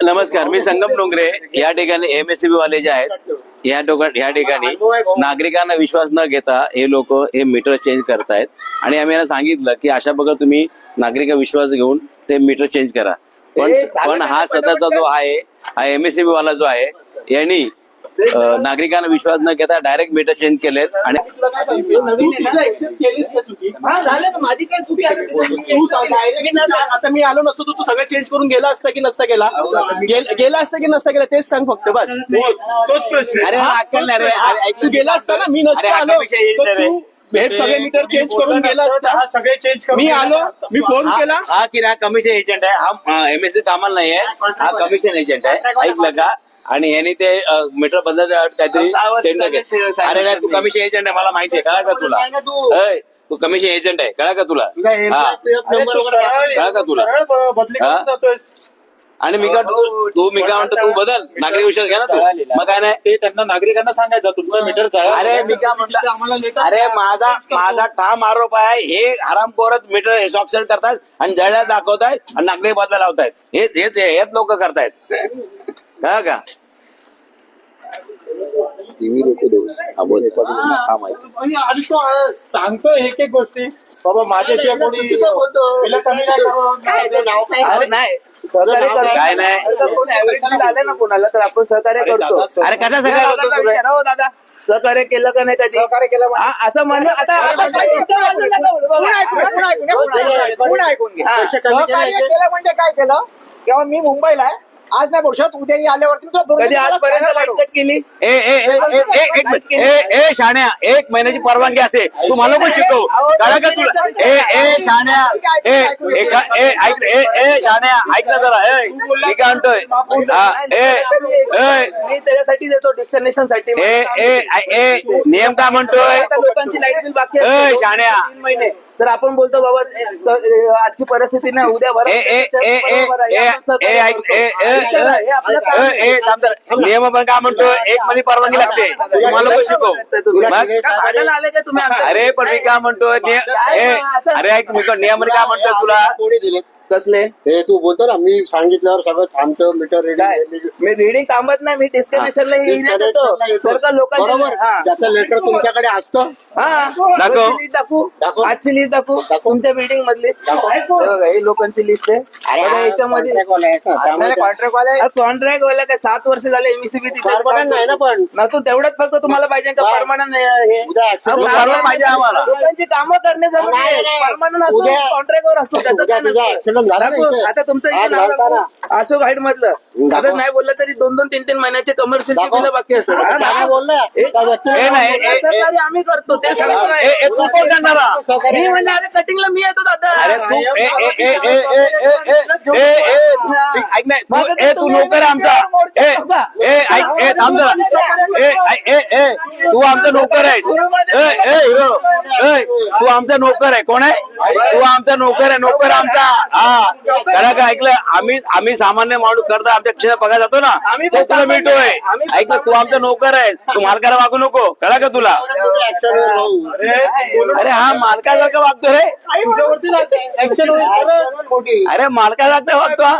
नमस्कार मी संगम डोंगरे. या ठिकाणी एम एस वाले जे आहेत या या ठिकाणी नागरिकांना विश्वास न घेता हे लोक हे मीटर चेंज करतायत. आणि आम्ही यांना सांगितलं की अशा बघा तुम्ही नागरिक विश्वास घेऊन ते मीटर चेंज करा. पण पण हा सध्याचा जो आहे हा एम एस वाला जो आहे यांनी नागरिकांना विश्वास न घेता डायरेक्ट मीटर चेंज केलेत आणि हा झालं ना माझी काय चुकी आहे तू direct ना सांग. आता मी आलो नसतो तर तू सगळं चेंज करून गेला असता की नसता गेला? गेल- असता की नसता गेला तेच सांग फक्त बस. तोच प्रश्न अरे हा नाही तू गेला असता ना मी नसतो आलो. आहे. हे सगळे मीटर चेंज करून गेला असता. हा सगळे चेंज करून मी गेला आलो. मी फोन केला. हा की हा कमिशन एजंट आहे. हा एम एस सी कामाला नाहीये. हा कमिशन एजंट आहे. ऐकलं का? आणि यांनी ते मीटर बदल काहीतरी. अरे नाही तू कमिशन एजंट आहे मला माहिती आहे कळा का तुला तू? ऐ, तू कमिशन एजंट आहे कळा का तुला हा. कळा का तुला? हा? आणि मी काय म्हणतो, तू तू मी काय म्हणतो तू बदल नागरिक विश्वास घ्या ना तू मग काय नाही ते त्यांना नागरिकांना सांगायचं तुमचं मीटर. अरे मी काय म्हटलं अरे माझा माझा ठाम आरोप आहे हे आरामखोरच मीटर सॉक्सेल करतात आणि जळल्या दाखवतायत आणि नागरिक बदला लावतायत हेच हेच हेच लोक करतायत कळा का हा. हा. आणि आधी तो एक एक गोष्टी बाबा माझ्याशिवाय कोणी बिलं कमी नाही करू. अरे नाही सहकार्य करतो. काय नाही. अरे तर कोणी ऍव्हरेज आले ना कोणाला तर आपण सहकार्य अरे करतो दादा, अरे कशा सगळ्या दादा, होतो तुला? विचारा हो दादा सहकार्य केलं का नाही कधी सहकार्य केलं म्हणजे? हा, असं म्हणून आता ऐकून. हा. सहकार्य केले. केलं म्हणजे काय केलं तेव्हा मी मुंबईला आहे आज नाही भविष्यात उद्याही आल्यावरती मी तुला दोन कधी दिवसाला आजपर्यंत सांगणार लाइट पडू. कट केली? ए ए ए ए ए एक मिनिट. ए ए शाण्या एक महिन्याची परवानगी असते. तू मला कोण शिकव. कळा का तुला? ए ए शाण्या. ए ए ऐक ए ए शाण्या ऐक ना जरा. ए मी काय म्हणतोय? हा, ए ए मी त्याच्यासाठी देतो डिस्कनेक्शनसाठी ए ए ए नियम काय म्हणतोय आता लोकांची लाइट बिल बाकी ए, असते शाण्या. तीन महिने. तर आपण बोलतो बाबा आजची परिस्थिती नाही उद्या नियम पण काय म्हणतो? एक मनी परवानगी लागते. तुम्हाला शिकव आले का तुम्ही? अरे पण मी काय? म्हणतो? अरे ऐक मी नियम काय म्हणतो तुला? कसले? ते तू बोलतो ना मी सांगितल्यावर सगळं थांबतं मीटर काय? मी रिडिंग थांबत नाही मी डिस्कनेक्शनला येण्यात येतो. तर का बरोबर. हा. त्याचं लेटर तुमच्याकडे असतं. हा. दाखव. रोजची लिस्ट दाखवू. दाखव. आजची लिस्ट दाखवू. तुमच्या बिल्डिंग मधली? हे बघा ही लोकांची लिस्ट आहे. बघा याच्यामध्ये. कॉन्ट्रॅक्ट वाले कॉन्ट्रॅक्ट वाला काय सात वर्ष झाले एमसीबी तिथे. Permanent नाही ना पण. ना तू तेवढंच फक्त तुम्हाला पाहिजे का परमानंट हे? उद्या accident अहो, झाला permanent पाहिजे आम्हाला. लोकांची कामं करणे जरुरी नाही, आहे. नाही. परमानंट असो उद्या- कॉन्ट्रॅक्ट वर असो त्याचं उद्या काय तुझा नसतं. accident झाला ना दाखवू. इथे. आता तुमचं इथे आज नाव घालताना. दाखवू. अशोक हाईट मधलं दाखव. आता नाही बोललं तरी दोन दोन तीन तीन महिन्याचे कमर्शियल दाखव. बिलं बाकी असतात हा, काय दाखव. बोलला एका व्यक्तीला- ए, नाही, ए, ए, सहकार्य आम्ही करतो ते ए, सांगतोय ए, तू कोण करणारा मी म्हणलं अरे कटिंगला मी येतो दादा तू आमचा. नोकर आहे. तू आमचा नोकर आहे. कोण आहे? तू आमचा नोकर आहे नोकर आमचा. हा. खरं का ऐकलं आम्ही आम्ही सामान्य माणूस करता आमच्या क्षेत्र बघा जातो ना. तो तुला मिळतोय. ऐकलं तू आमचा नोकर आहे. तू मालकाला वागू नको. कळा का तुला? अरे हा मालकासारखा वागतो रे. अरे मालकासारखं वागतो हा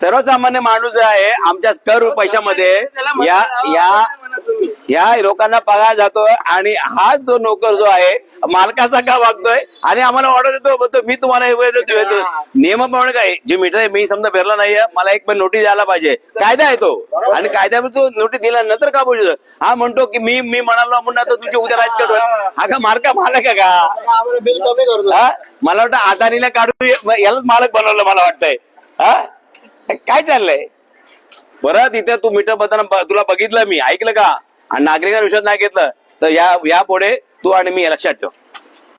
सर्वसामान्य माणूस जो आहे आमच्या कर पैशामध्ये या या या लोकांना पगार जातोय आणि हाच जो नोकर जो आहे मालकासारखा वागतोय? आणि आम्हाला ऑर्डर देतो बोलतो मी तुम्हाला हे वेळ देतो, देतो. नियमाप्रमाणे काय? जे मीटर आहे मी समजा भरला नाहीये मला एक पण नोटीस द्यायला पाहिजे. कायदा आहे तो. आणि कायद्यामध्ये तो नोटीस दिल्यानंतर का बोलतो हा म्हणतो की मी मी म्हणालो म्हणून तर तुझे उद्या होईल. हा. का मालका मालक आहे का? बिल कमी करतो हा? मला वाटतं आदानीला काढून यालाच मालक बनवलं मला वाटतंय. हा? काय चाललंय? परत इथे तू मीटर बदल तुला बघितलं मी. ऐकलं का? आणि नागरिकांना विश्वास नाही घेतलं. तर या या पुढे तू आणि मी लक्षात ठेव.